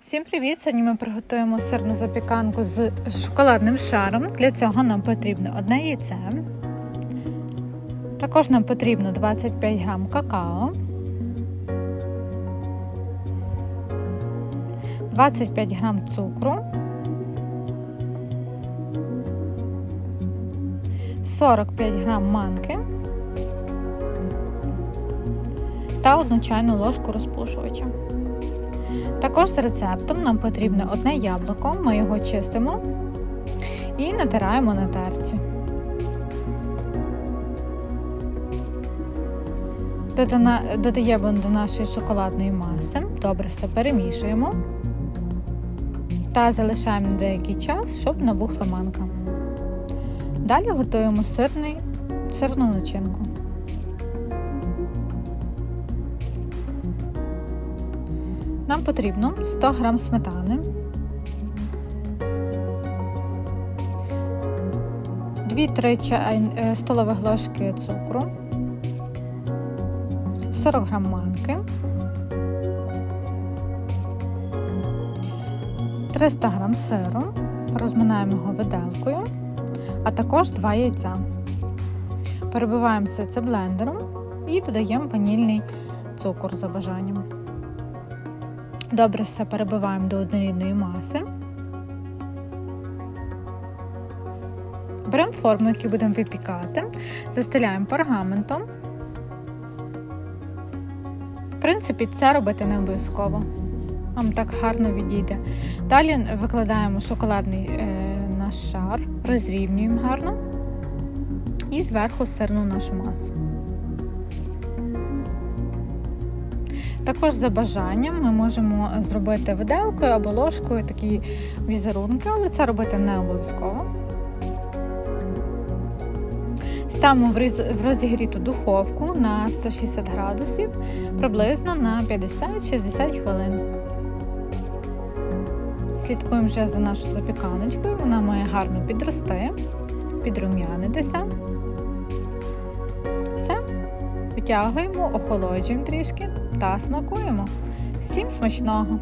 Всім привіт! Сьогодні ми приготуємо сирну запіканку з шоколадним шаром. Для цього нам потрібно одне яйце. Також нам потрібно 25 грам какао, 25 грам цукру, 45 грам манки та одну чайну ложку розпушувача. Також з рецептом нам потрібно одне яблуко, ми його чистимо і натираємо на терці. Додаємо до нашої шоколадної маси, добре все перемішуємо та залишаємо деякий час, щоб набухла манка. Далі готуємо сирний, сирну начинку. Нам потрібно 100 г сметани, 2-3 е, столових ложки цукру, 40 г манки, 300 г сиру, розминаємо його виделкою, а також 2 яйця. Перебиваємо все це блендером і додаємо ванільний цукор за бажанням. Добре все перебиваємо до однорідної маси. Беремо форму, яку будемо випікати, застеляємо пергаментом. В принципі, це робити не обов'язково. Вам так гарно відійде. Далі викладаємо шоколадний е, наш шар, розрівнюємо гарно і зверху сирну нашу масу. Також за бажанням ми можемо зробити виделкою або ложкою такі візерунки, але це робити не обов'язково. Ставимо в розігріту духовку на 160 градусів приблизно на 50-60 хвилин. Слідкуємо вже за нашою запіканочкою, вона має гарно підрости, підрум'янитися. Все. Витягуємо, охолоджуємо трішки та смакуємо. Всім смачного!